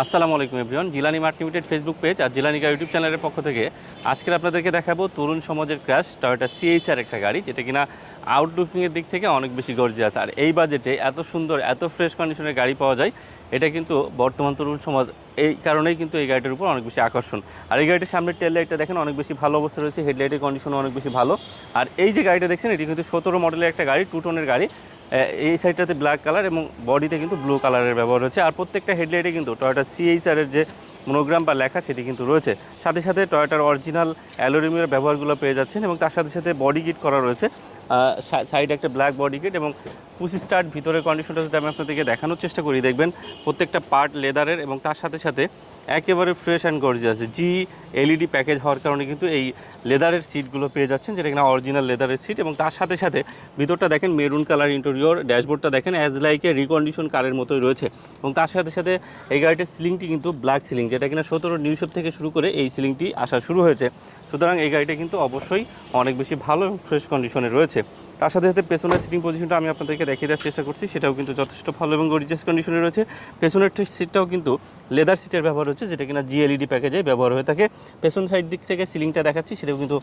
আসসালামু আলাইকুম everyone, Jilani mart limited Facebook page আর জিলানিকা ইউটিউব চ্যানেলের পক্ষ থেকে আজকে আপনাদেরকে দেখাবো তরুণ সমাজের ক্রাশ টয়োটা সিএইচআর একটা গাড়ি, যেটা কিনা আউটলুকিংয়ের দিক থেকে অনেক বেশি গর্জিয়াস আর এই বাজেটে এত সুন্দর, এত ফ্রেশ কন্ডিশনের গাড়ি পাওয়া যায়, এটা কিন্তু বর্তমান তরুণ সমাজ এই কারণেই কিন্তু এই গাড়িটার উপর অনেক বেশি আকর্ষণ। আর এই গাড়িটির সামনের টেল লাইটটা দেখেন, অনেক বেশি ভালো অবস্থা রয়েছে হেডলাইটের কন্ডিশনও অনেক বেশি ভালো। আর এই যে গাড়িটা দেখছেন, এটি কিন্তু সতেরো মডেলের একটা গাড়ি টু টোনের গাড়ি। এই সাইডটাতে ব্ল্যাক কালার এবং বডিতে কিন্তু ব্লু কালারের ব্যবহার হচ্ছে। আর প্রত্যেকটা হেডলাইটে কিন্তু টয়োটা সিএইচআর এর যে মনোগ্রাম বা লেখা সেটি কিন্তু রয়েছে। সাথে সাথে টয়োটার অরিজিনাল অ্যালোরিমিয়ার ব্যবহারগুলো পেয়ে যাচ্ছেন এবং তার সাথে সাথে বডি গিট করা রয়েছে। সাইডে একটা ব্ল্যাক বডি কিট এবং পুসি স্টার্ট ভিতরের কন্ডিশনটা যদি আমি আপনাদেরকে দেখানোর চেষ্টা করি, দেখবেন প্রত্যেকটা পার্ট লেদারের এবং তার সাথে সাথে একেবারে ফ্রেশ অ্যান্ড গর্জিয়াস জি এলইডি প্যাকেজ হওয়ার কারণে কিন্তু এই লেদারের সিটগুলো পেয়ে যাচ্ছেন, যেটা কিনা অরিজিনাল লেদারের সিট এবং তার সাথে সাথে ভিতরটা দেখেন মেরুন কালার ইন্টেরিয়র ড্যাশবোর্ডটা দেখেন অ্যাজ লাইক এ রিকন্ডিশন কারের মতোই রয়েছে এবং তার সাথে সাথে এই গাড়িটির সিলিংটি কিন্তু ব্ল্যাক সিলিং যেটা কিনা সতেরো নিউশপ থেকে শুরু করে এই সিলিংটি আসা শুরু হয়েছে। সুতরাং এই গাড়িটা কিন্তু অবশ্যই অনেক বেশি ভালো ফ্রেশ কন্ডিশনে রয়েছে। তার সাথে সাথে পেছনের সিটিং পজিশনটা আমি আপনাদেরকে দেখিয়ে দেওয়ার চেষ্টা করছি, সেটাও কিন্তু যথেষ্ট ভালো এবং গরিজিয়াস কন্ডিশনে রয়েছে। পেছনের সিটটাও কিন্তু লেদার সিটের ব্যবহার হচ্ছে, যেটা কিনা জিএলইডি প্যাকেজে ব্যবহার হয়ে থাকে। পেছন সাইড দিক থেকে সিলিংটা দেখাচ্ছি, সেটাও কিন্তু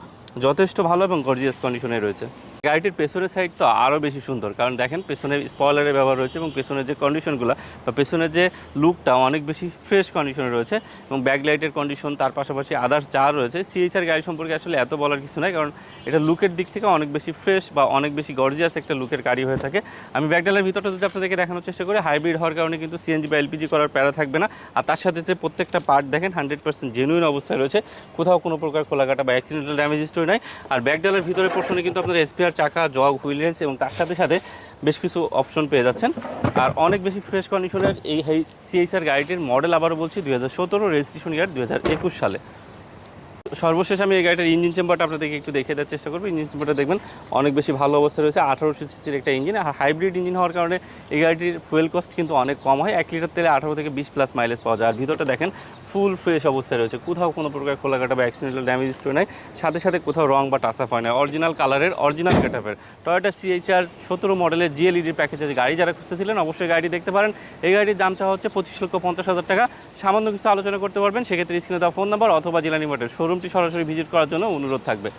যথেষ্ট ভালো এবং গর্জিয়াস কন্ডিশনে রয়েছে। গাড়িটির পেছনের সাইড তো আরও বেশি সুন্দর। কারণ দেখেন পেছনে স্পয়লারের ব্যবহার রয়েছে এবং পেছনের যে কন্ডিশনগুলো বা পেছনের যে লুকটা অনেক বেশি ফ্রেশ কন্ডিশনে রয়েছে এবং ব্যাকলাইটের কন্ডিশন তার পাশাপাশি আদার্স যা রয়েছে সিএইচআর গাড়ি সম্পর্কে আসলে এত বলার কিছু নাই, কারণ এটা লুকের দিক থেকে অনেক বেশি ফ্রেশ বা অনেক বেশি গর্জিয়াস একটা লুকের গাড়ি হয়ে থাকে। আমি ব্যাকডালের ভিতরটা যদি আপনাদেরকে দেখানোর চেষ্টা করি হাইব্রিড হওয়ার কারণে কিন্তু সিএনজি বা এলপিজি করার প্যারা থাকবে না। আর তার সাথে যে প্রত্যেকটা পার্ট দেখেন হান্ড্রেড পার্সেন্ট জেনুইন অবস্থায় রয়েছে। কোথাও কোনো প্রকার খোলাকাটা বা অ্যাক্সিডেন্টাল ড্যামেজ হিস্টোরি নাই। আর ব্যাকডালের ভিতরে পোর্শনে কিন্তু আপনার এসপিআর চাকা জগ হুইল রেঞ্জ এবং তার সাথে সাথে বেশ কিছু অপশন পেয়ে যাচ্ছেন। আর অনেক বেশি ফ্রেশ কন্ডিশনের এই সিএইচআর গাড়িটির মডেল আবারও বলছি, দুই হাজার সতেরো রেজিস্ট্রেশন ইয়ার দুই হাজার একুশ সালে। সর্বশেষ আমি এই গাড়িটার ইঞ্জিন চেম্বারটা আপনাদেরকে একটু দেখে দেওয়ার চেষ্টা করব। ইঞ্জিন চেম্বারটা দেখবেন, অনেক বেশি ভালো অবস্থা রয়েছে, আঠারোশো সিসির একটা ইঞ্জিন। আর হাইব্রিড ইঞ্জিন হওয়ার কারণে এই গাড়িটির ফুয়েল কস্ট কিন্তু অনেক কম হয়। এক লিটার তেলে আঠারো থেকে বিশ প্লাস মাইলেজ পাওয়া যায়। আর ভিতরটা দেখেন ফুল ফ্রেশ অবস্থায় রয়েছে। কোথাও কোনো প্রকার খোলাকাটা বা অ্যাক্সিডেন্টাল ড্যামেজ হিস্ট্রি নাই। সাথে সাথে কোথাও রং বা টাসাপ হয় না। অরিজিনাল কালারের অরিজিনাল গেটআপের টয়োটা সিএইচআর সতেরো মডেলের জিএলইডি প্যাকেজের গাড়ি যারা খুঁজতেছিলেন, অবশ্যই গাড়ি দেখতে পারেন। এই গাড়ির দাম চাওয়া হচ্ছে পঁচিশ লক্ষ পঞ্চাশ হাজার টাকা। সামান্য কিছু আলোচনা করতে পারবেন। সেক্ষেত্রে স্ক্রিনে দেওয়া ফোন নাম্বার অথবা জেলা নিমাটের শোরুমটি সরাসরি ভিজিট করার জন্য অনুরোধ থাকবে।